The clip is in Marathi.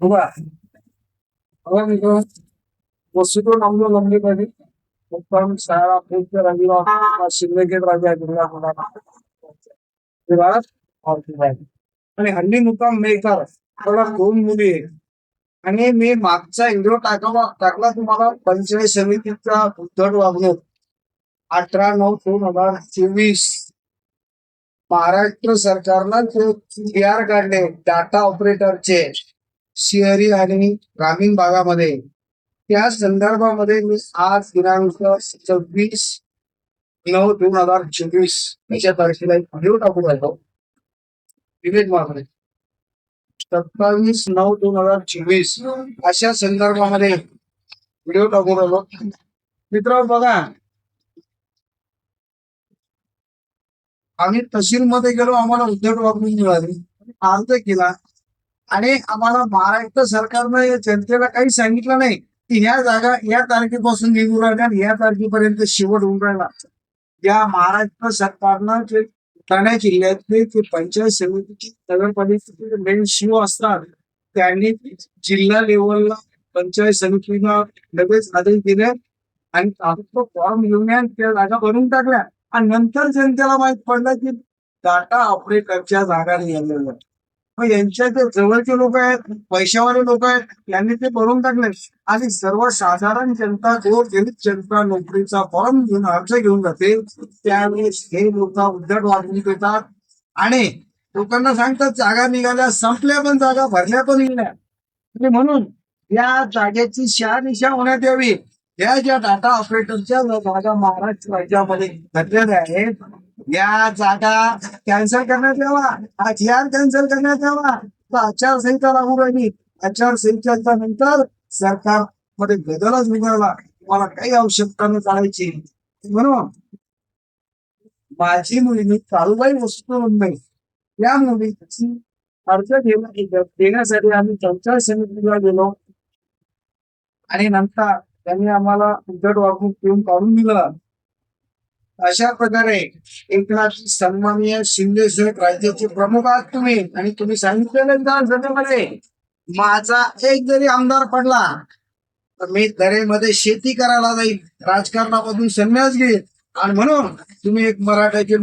बघा. नामलो लंबी मुक्काम शाळा पूज्य रविवार शिंदखेड राजा जिल्हा आणि हल्ली मुक्काम मेकर थोडा दोन मुली आहेत. आणि मी मागचा व्हिडिओ टाकला टाकला तुम्हाला. पंचायत समितीचा उद्धट वागणूक. अठरा नऊ दोन हजार चोवीस. महाराष्ट्र सरकारनं जे आर काढले डाटा ऑपरेटरचे शहरी आणि ग्रामीण भागामध्ये. त्या संदर्भामध्ये मी आज दिनांक सव्वीस नऊ दोन हजार चोवीस याच्या तारखेला एक व्हिडिओ टाकून राहिलो विवेक महाराज सत्तावीस नऊ दोन हजार चोवीस अशा संदर्भामध्ये व्हिडिओ टाकून राहिलो मित्र बघा आम्ही तहसील मध्ये गेलो आम्हाला उद्धट वागणूक मिळाली. अर्ज केला. आणि आम्हाला महाराष्ट्र सरकारनं या जनतेला काही सांगितलं नाही की ह्या जागा या तारखेपासून निघून राहिल्या आणि या तारखेपर्यंत शेवट होऊन राहिला. या महाराष्ट्र सरकारनं जे ठाणे जिल्ह्यातले जे पंचायत समितीची नगरपालिकेचे मेन शिव असतात त्यांनी जिल्हा लेवलला पंचायत समितीला लगेच आदेश दिले आणि ताबडतोब फॉर्म घेऊन या त्या जागा भरून टाकल्या. आणि नंतर जनतेला माहीत पडलं की डाटा ऑपरेटरच्या जागा निघालेल्या मग यांच्या जे जवळचे लोक आहेत पैशावाले लोक आहेत यांनी ते भरून टाकले आणि सर्वसाधारण जनता जो दलित जनता नोकरीचा फॉर्म घेऊन अर्ज घेऊन जाते. त्यावेळेस हे लोक उद्धट वागणूक देतात आणि लोकांना सांगतात जागा निघाल्या संपल्या पण जागा भरल्या पण गेल्या. म्हणून या जागेची शहानिशा होण्यात यावी. या ज्या डाटा ऑपरेटरच्या जागा महाराष्ट्र राज्यामध्ये भरलेल्या आहेत या जागा कॅन्सल करण्यात यावा आर कॅन्सल करण्यात यावा. तर आचारसंहिता लागू राहिली. आचारसंहितेच्या नंतर सरकारमध्ये बदलच निघाला. तुम्हाला काही आवश्यकता न चालायची म्हणून माझी मुलगी चालूबाई वस्तू नाही या मुलीची अर्ज देण्यासाठी आम्ही चौचार समितीला गेलो. आणि नंतर त्यांनी आम्हाला उद्धट वागणूक देऊन काढून दिलं. अशा प्रकारे एकनाथ सन्माननीय शिंदे साहेब राज्याचे प्रमुख आहात तुम्ही. आणि तुम्ही सांगितलेलं विधानसभेमध्ये. माझा एक जरी आमदार पडला तर मी दरेमध्ये शेती करायला जाईल. राजकारणामधून संन्यास घेईल. आणि म्हणून तुम्ही एक मराठ्याचे